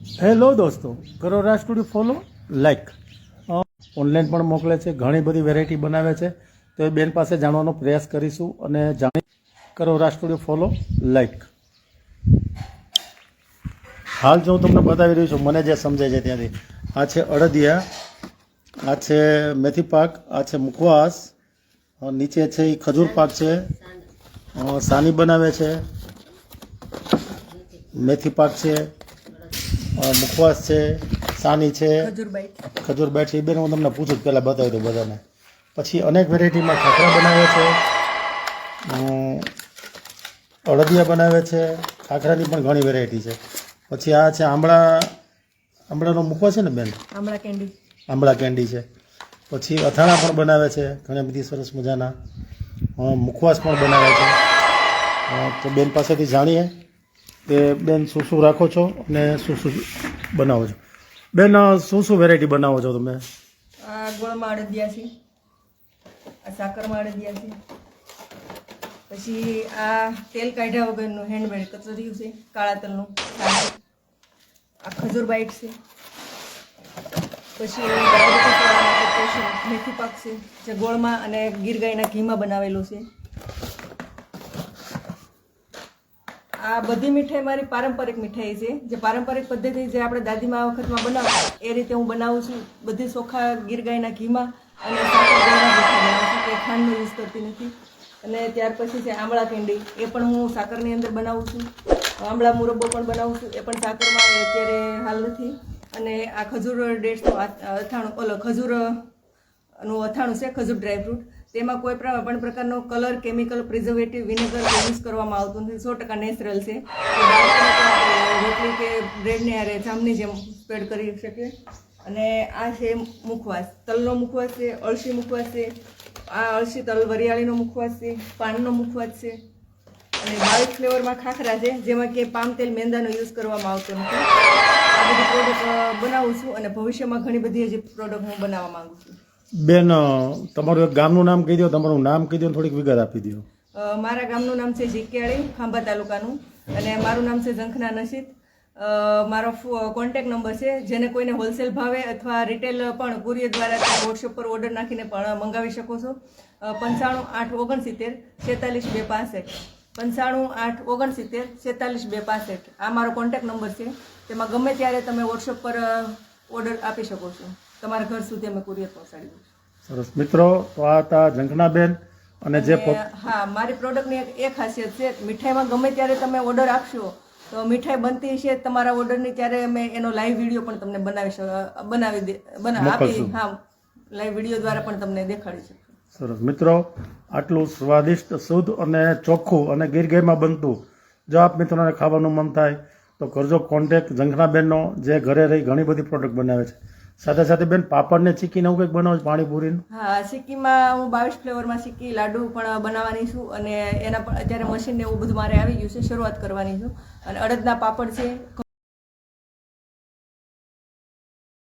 Hello દોસ્તો કરો Raj studio follow? Like online પણ મોકલે છે, ઘણી બધી વેરાયટી બનાવે છે. તો એ બેન પાસે જાણવાનો પ્રયાસ કરીશું અને જાણી કરો રાજ ફોલો લાઈક હાલ જો હું તમને બતાવી રહ્યો છું, મને જે સમજાય છે ત્યાંથી. આ છે અડદિયા, આ છે મેથી પાક, આ છે મુખવાસ નીચે છે એ ખજૂર પાક છે. સાની બનાવે છે. મેથી પાક છે. મુખવાસ છે સાની છે ખજૂર બેટ છે એ બેન હું તમને પૂછું જ પહેલાં બતાવી દઉં બધાને. પછી અનેક વેરાયટીમાં ખાખરા બનાવે છે અળદિયા અડદિયા બનાવે છે ખાખરાની પણ ઘણી વેરાયટી છે. પછી આ છે આંબળા આંબળાનો મુખવાસ છે ને બેન? આંબળા કેન્ડી. આંબળા કેન્ડી છે. પછી અથાણા પણ બનાવે છે ઘણી બધી સરસ મજાના. મુખવાસ પણ બનાવે છે. તો બેન પાસેથી જાણીએ. કે બેન શું શું રાખો છો અને શું શું બનાવો છો? બેન શું શું વેરાયટી બનાવો છો તમે? આ ગોળમાં અડદિયા છે, આ સાકરમાં અડદિયા છે, પછી આ તેલ કાઢ્યા વગરનું હેન્ડમેડ કચોરિયું છે, કાળા તલનું આ ખજૂર બાઈટ છે, પછી મેથી પાક છે, જે ગોળમાં અને ગીર ગાયના ઘીમાં બનાવેલું છે. આ બધી મીઠાઈ મારી પારંપરિક મીઠાઈ છે. જે પારંપરિક પદ્ધતિ જે આપણે દાદીમા વખતમાં બનાવતા, એ રીતે હું બનાવું છું. બધી ચોખા ગીર ગાયના ઘીમાં અને એ ખાંડનો યુઝ કરતી નથી. અને ત્યાર પછી છે આમળા કેન્ડી એ પણ હું સાકરની અંદર બનાવું છું. આમળા મુરબ્બો પણ બનાવું છું, એ પણ સાકરમાં અત્યારે હાલ નથી. અને આ ખજૂર ડેટ્સનું અથાણું, ઓલો ખજૂરનું અથાણું છે, ખજૂર ડ્રાયફ્રૂટ તેમાં કોઈ પણ પ્રકારનો colour, chemical, preservative, vinegar use કરવામાં આવતું નથી. સો ટકા નેચરલ છે. રોટલી કે બ્રેડને યારે જામની જેમ સ્પ્રેડ કરી શકીએ. અને આ છે મુખવાસ. તલનો મુખવાસ છે, અળસી મુખવાસ છે, આ અળસી તલ, વરિયાળીનો મુખવાસ છે, પાનનો મુખવાસ છે. અને બાવીસ ફ્લેવરમાં ખાખરા છે, જેમાં કે પામ તેલ મેંદાનો યુઝ કરવામાં આવતો નથી. આ બધી પ્રોડક્ટ બનાવું છું અને ભવિષ્યમાં ઘણી બધી હજી પ્રોડક્ટ હું બનાવવા માગું છું. બેન તમારું એક ગામનું નામ કહી દો, તમારું નામ કહી દો થોડીક વિગત આપી દો. મારા ગામનું નામ છે જીકિયાળી ખાંભા તાલુકાનું. અને મારું નામ છે ઝંખના નશીદ. મારો કોન્ટેક નંબર છે, જેને કોઈને હોલસેલ ભાવે અથવા રિટેલ પણ કુરિયર દ્વારા તમે વોટ્સએપ પર ઓર્ડર નાખીને પણ મંગાવી શકો છો. પંચાણું આઠ ઓગણસિત્તેર છેતાલીસ બે પાસઠ. પંચાણું આઠ ઓગણસિત્તેર છેતાલીસ બે પાસઠ. આ મારો કોન્ટેક નંબર છે. તેમાં ગમે ત્યારે તમે વોટ્સએપ પર ઓર્ડર આપી શકો છો. તમારા ઘર સુધી અમે કુરિયર પહોંચાડી દઈશું સરસ. મિત્રો તો આ હતા ઝંખનાબેન અને જે હા મારી પ્રોડક્ટની એક એ ખાસિયત છે મીઠાઈમાં ગમે ત્યારે તમે ઓર્ડર આપશો તો મીઠાઈ બનતી છે તમારા ઓર્ડરની ત્યારે અમે એનો લાઈવ વીડિયો પણ તમને બનાવી બનાવી દે બના આપી હા લાઈવ વીડિયો દ્વારા પણ તમને દેખાડી શકું. સરસ. મિત્રો આટલું સ્વાદિષ્ટ શુદ્ધ અને ચોખ્ખું અને ગીરગાયમાં બનતું જો આપ મિત્રોને ખાવાનું મન થાય તો કરજો કોન્ટેક્ટ ઝંખનાબેનનો, જે ઘરે રહી ઘણી બધી પ્રોડક્ટ બનાવે છે. સાથે સાથે બેન પાપડને ચીકીને એવું કંઈક બનાવો પાણીપુરીનું? હા સિક્કીમાં હું બાવીસ ફ્લેવરમાં સિક્કી લાડુ પણ બનાવવાની છું અને એના પણ અત્યારે મશીન ને એવું બધું મારે આવી ગયું છે, શરૂઆત કરવાની છું. અને અડદના પાપડ છે